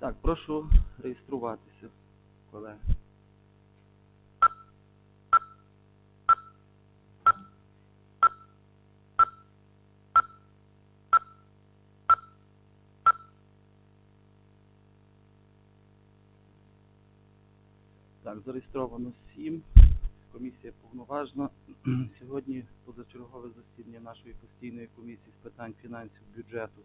Так, прошу реєструватися, колеги. Так, зареєстровано 7. Комісія повноважна. Сьогодні позачергове засідання нашої постійної комісії з питань фінансів, бюджету,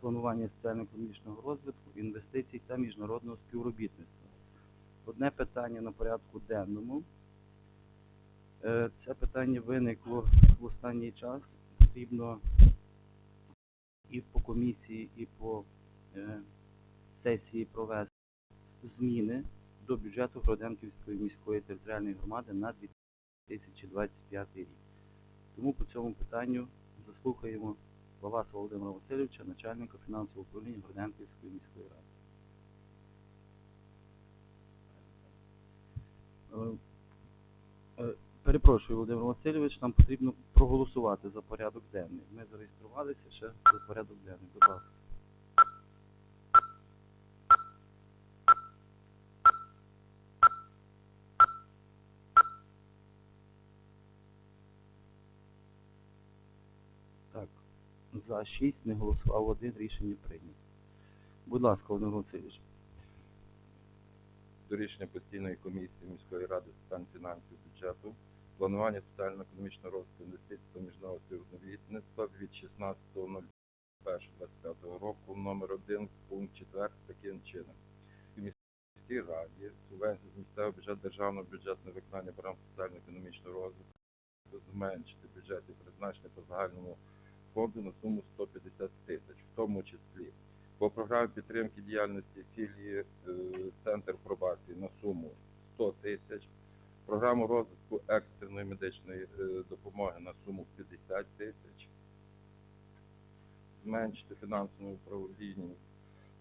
планування соціально-економічного розвитку, інвестицій та міжнародного співробітництва. Одне питання на порядку денному. Е, Це питання виникло в останній час. Потрібно і по комісії, і по е, сесії провести зміни до бюджету Гроденківської міської територіальної громади на 2025 рік. Тому по цьому питанню заслухаємо Лаваса Володимира Васильовича, начальника фінансового управління Гроденківської міської ради. Е, Перепрошую, Володимир Васильович, нам потрібно проголосувати за порядок денний. Ми зареєструвалися ще за порядок денний. Будь ласка. Так, за 6 не голосував один, рішення прийнято. Будь ласка, Володимир Васильович. до рішення постійної комісії міської ради з питань фінансів бюджету, планування соціально-економічного розвитку інвестицій та міжнародного співробітництва від 16.01.25 року номер 1 пункт 4 таким чином. В міській раді субвенції з місцевого бюджету державного бюджету на виконання програм соціально-економічного розвитку зменшити бюджети призначення по загальному фонду на суму 150 тисяч, в тому числі. По програмі підтримки діяльності філії е, Центр пробації на суму 100 тисяч, програму розвитку екстреної медичної е, допомоги на суму 50 тисяч, зменшити фінансове управління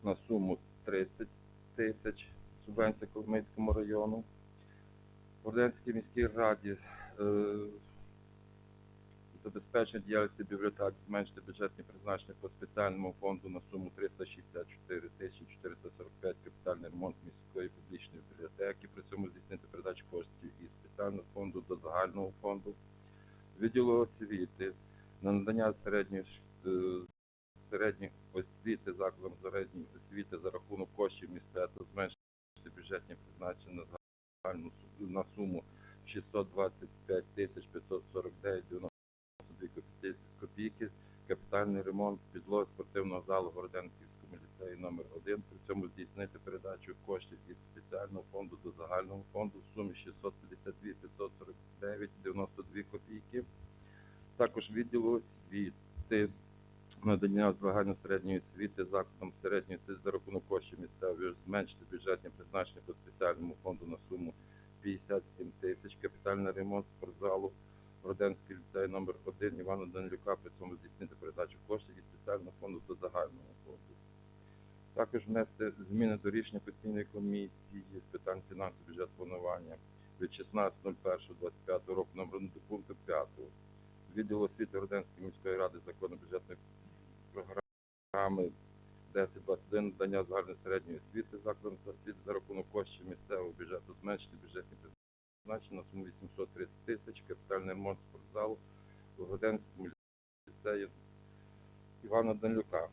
на суму 30 тисяч, субвенція Коломийському району, Орденській міській раді е, забезпечення діяльності бібліотек зменшити бюджетні призначення по спеціальному фонду на суму 364 тисячі 445 капітальний ремонт міської публічної бібліотеки, при цьому здійснити передачу коштів із спеціального фонду до загального фонду, відділу освіти на надання середньої е, освіти закладам середньої освіти за рахунок коштів місцевого зменшити бюджетні призначення на суму 625 тисяч 549 92 копійки- копійки, капітальний ремонт підлоги спортивного залу Городенківському ліцеї номер 1 при цьому здійснити передачу коштів із спеціального фонду до загального фонду в сумі 652 549 92 копійки. Також відділу освіти надання загально середньої освіти закладам середньої освіти за рахунок коштів місцевої зменшити бюджетні призначення по спеціальному фонду на суму 57 тисяч, капітальний ремонт спортзалу Роденський ліцей номер 1 Івана Данилюка, при цьому здійснити передачу коштів від спеціального фонду до загального фонду. Також внести зміни до рішення постійної комісії з питань фінансів бюджет планування від 16.01.25 року номер до пункту 5. Відділ освіти Роденської міської ради закону бюджетної програми 1021 надання загальної середньої освіти закладам освіти за рахунок коштів місцевого бюджету зменшити бюджетні призначення на суму 830 тисяч, капітальний ремонт спортзалу у Годенському ліцеї Івана Данилюка.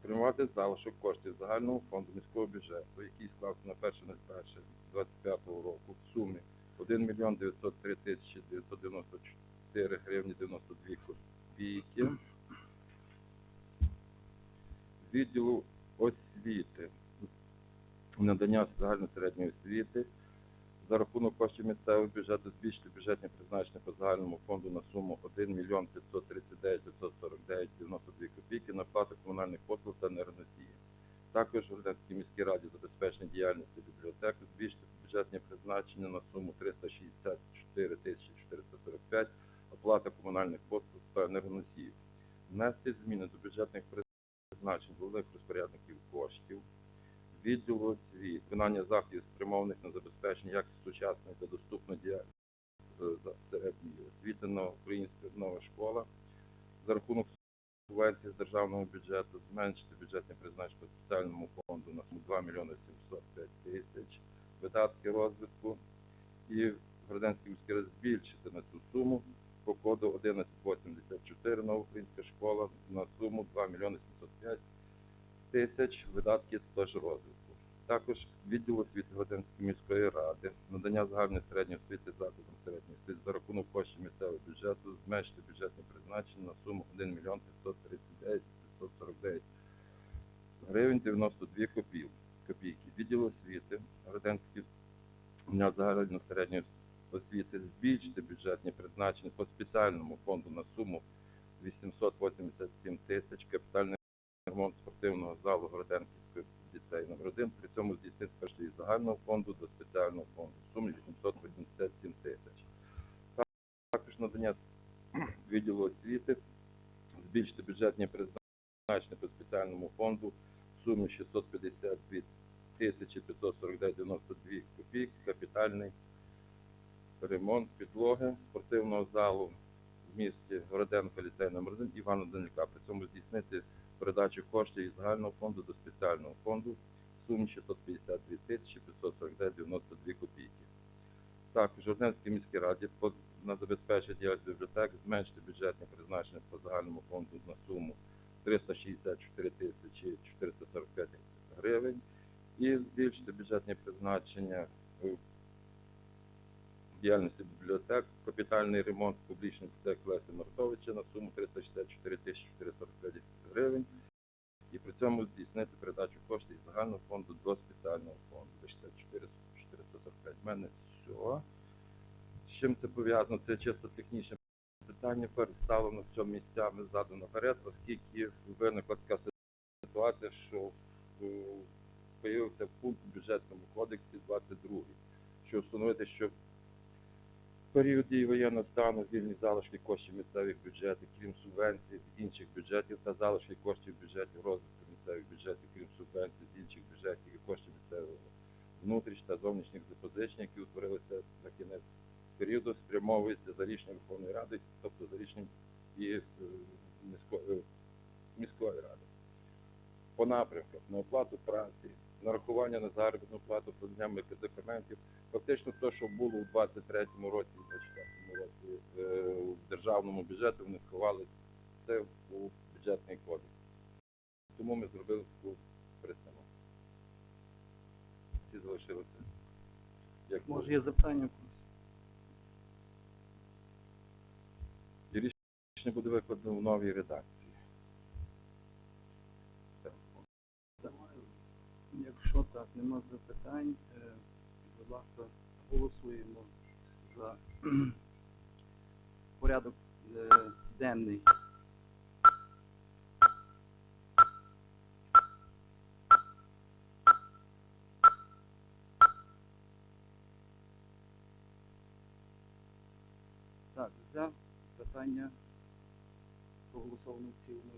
Спрямувати залишок коштів загального фонду міського бюджету, який склався на 1.01.25 року в сумі 1 мільйон 903 тисячі 994 гривні 92 копійки. Відділу освіти надання загальної середньої освіти за рахунок коштів місцевого бюджету збільшити бюджетні призначення по загальному фонду на суму 1 мільйон 539 549 92 копійки на плату комунальних послуг та енергоносії. Також в Орденській міській раді забезпечення діяльності бібліотек збільшити бюджетні призначення на суму 364 445 оплата комунальних послуг та енергоносіїв. Внести зміни до бюджетних призначень головних розпорядників коштів відділу освіти, виконання заходів спрямованих на забезпечення якості сучасної та доступної діяльності е, середньої освіти на українська нова школа. За рахунок субвенції з державного бюджету, зменшити бюджетне призначення по спеціальному фонду на суму 2 мільйони 705 тисяч, видатки розвитку. І Городенський міський район збільшити на цю суму по коду 1184 нова українська школа на суму 2 мільйони 705 тисяч видатки теж розвитку. Також відділ освіти Годенської міської ради, надання загальної середньої освіти закладам середньої освіти за рахунок коштів місцевого бюджету зменшити бюджетне призначення на суму 1 мільйон 539 549 гривень 92 копійки. копійки. Відділ освіти Городенський загальної середньої освіти збільшити бюджетні призначення по спеціальному фонду на суму 887 тисяч капітальний ремонт спортивного залу Городенківської ліцею номер 1 при цьому здійснити кошти із загального фонду до спеціального фонду в сумі 887 тисяч. Також надання відділу освіти збільшити бюджетні призначення по спеціальному фонду в сумі 652 тисячі 549,92 копійки капітальний ремонт підлоги спортивного залу в місті Городенко ліцей номер 1 Івана Данюка. При цьому здійснити передачу коштів із загального фонду до спеціального фонду в сумі 652 тисячі 549,92 копійки. Також Жорденській міській раді на забезпечення діяльності бібліотек зменшити бюджетне призначення по загальному фонду на суму 364 тисячі 445 гривень і збільшити бюджетне призначення діяльності бібліотек, капітальний ремонт публічних бібліотек Лесі Мартовича на суму 364 тисячі 445 гривень і при цьому здійснити передачу коштів із загального фонду до спеціального фонду 64 445. В мене все. З чим це пов'язано? Це чисто технічне питання, переставлено в цьому місцями ззаду наперед, оскільки виникла така ситуація, що е, появився пункт в бюджетному кодексі 22, що встановити, що період дії воєнного стану вільні залишки коштів місцевих бюджетів, крім субвенцій з інших бюджетів та залишки коштів бюджетів розвитку місцевих бюджетів, крім субвенцій з інших бюджетів і коштів місцевого внутрішніх та зовнішніх запозичень, які утворилися на кінець періоду, спрямовується за рішенням Верховної Ради, тобто за рішенням і е, е, міської ради. По напрямках на оплату праці, нарахування на заробітну плату, подання медикаментів, фактично те, що було у 23-му році 24-му році е, в державному бюджеті, вони сховали це у бюджетний кодекс. Тому ми зробили таку пристановку. Всі залишилися. Як Може є запитання? І рішення буде викладено в новій редакції. Нема запитань, е, будь ласка, голосуємо за порядок е, денний. Так, за питання проголосовано в цілому.